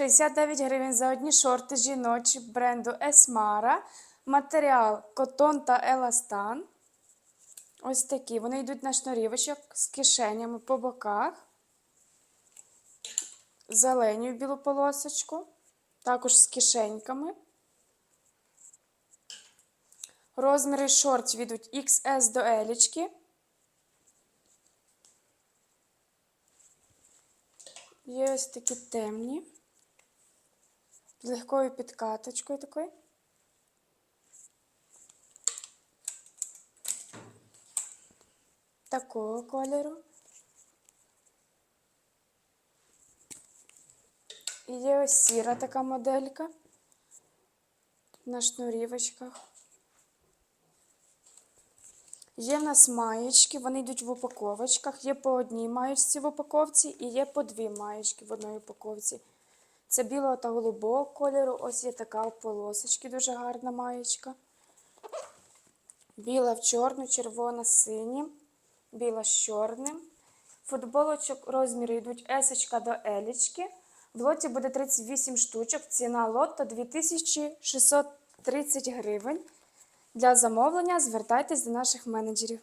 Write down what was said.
69 гривень за одні шорти жіночі бренду Esmara. Матеріал котон та еластан. Ось такі. Вони йдуть на шнурівочок з кишенями по боках. Зелені в білу полосочку. Також з кишеньками. Розміри шортів йдуть XS до L. Є ось такі темні. З легкою підкаточкою такою. Такого кольору. І є ось сіра така моделька на шнурівочках. Є в нас маєчки, вони йдуть в упаковочках. Є по одній маєчці в упаковці і є по дві маєчки в одній упаковці. Це білого та голубого кольору. Ось є така в полосочці, дуже гарна маєчка. Біла в чорну, червона, сині, біла з чорним. Футболочок розміри йдуть S до L. В лоті буде 38 штучок. Ціна лоту 2630 гривень. Для замовлення звертайтесь до наших менеджерів.